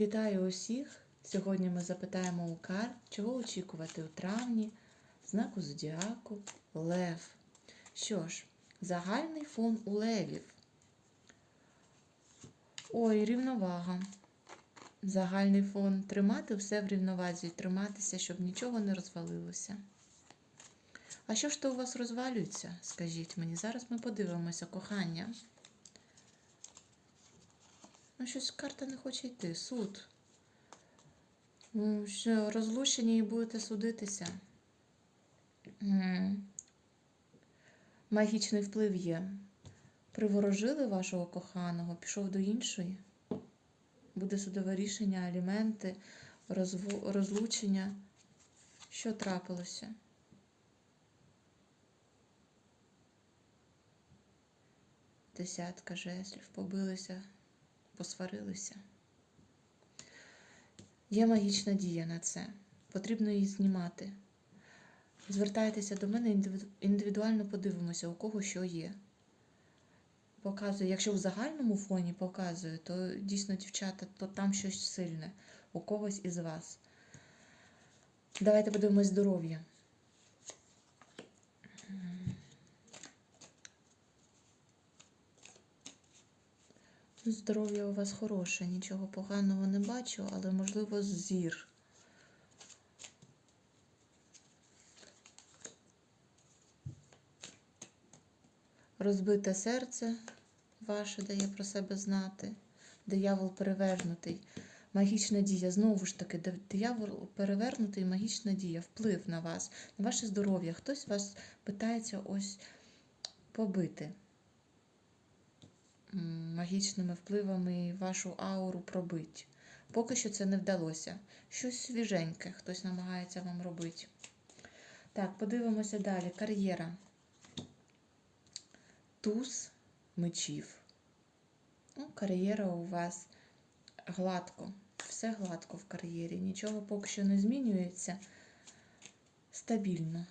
Вітаю усіх! Сьогодні ми запитаємо у карт, чого очікувати у травні, знаку зодіаку Лев. Що ж, загальний фон у левів. Ой, рівновага. Загальний фон тримати все в рівновазі, триматися, щоб нічого не розвалилося. А що ж то у вас розвалюється? Скажіть мені. Зараз ми подивимося кохання. Ну, щось карта не хоче йти. Суд. Що розлучені і будете судитися. Магічний вплив є. Приворожили вашого коханого, пішов до іншої. Буде судове рішення, аліменти, розво- розлучення. Що трапилося? Десятка жеслів, побилися, посварилися. Є магічна дія на це. Потрібно її знімати. Звертайтеся до мене, індивідуально подивимося, у кого що є. Показую, якщо в загальному фоні показую, то дійсно, дівчата, то там щось сильне у когось із вас. Давайте подивимось здоров'я. Здоров'я у вас хороше, нічого поганого не бачу, але можливо зір. Розбите серце ваше дає про себе знати. Диявол перевернутий. Магічна дія. Знову ж таки, диявол перевернутий, магічна дія, вплив на вас, на ваше здоров'я. Хтось вас питається ось побити магічними впливами вашу ауру пробить. Поки що це не вдалося. Щось свіженьке хтось намагається вам робити. Так, подивимося далі. Кар'єра. Туз мечів. Ну, кар'єра у вас гладко. Все гладко в кар'єрі. Нічого поки що не змінюється. Стабільно.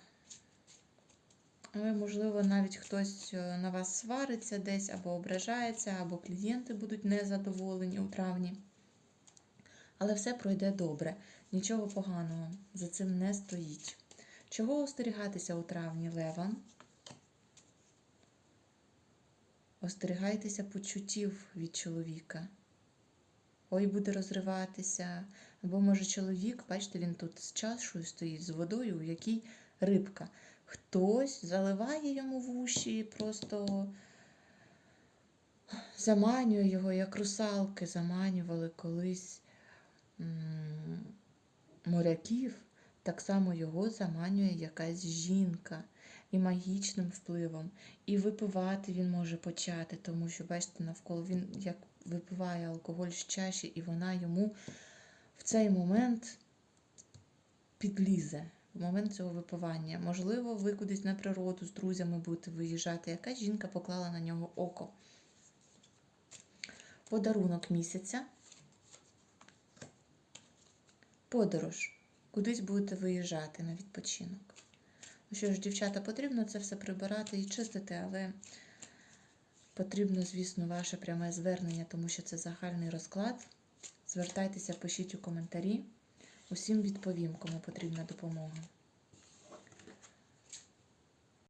Але, можливо, навіть хтось е, на вас свариться десь або ображається, або клієнти будуть незадоволені у травні. Але все пройде добре. Нічого поганого за цим не стоїть. Чого остерігатися у травні левам? Остерігайтеся почуттів від чоловіка. Ой, буде розриватися. Або, може, чоловік, бачите, він тут з чашою стоїть, з водою, у якій рибка. Хтось заливає йому в уші, просто заманює його, як русалки заманювали колись моряків. Так само його заманює якась жінка і магічним впливом. І випивати він може почати, тому що, бачите, навколо він як випиває алкоголь з чаші, і вона йому в цей момент підлізе. Момент цього випивання. Можливо, ви кудись на природу з друзями будете виїжджати. Якась жінка поклала на нього око. Подарунок місяця. Подорож. Кудись будете виїжджати на відпочинок. Ну що ж, дівчата, потрібно це все прибирати і чистити, але потрібно, звісно, ваше пряме звернення, тому що це загальний розклад. Звертайтеся, пишіть у коментарі. Усім відповім, кому потрібна допомога.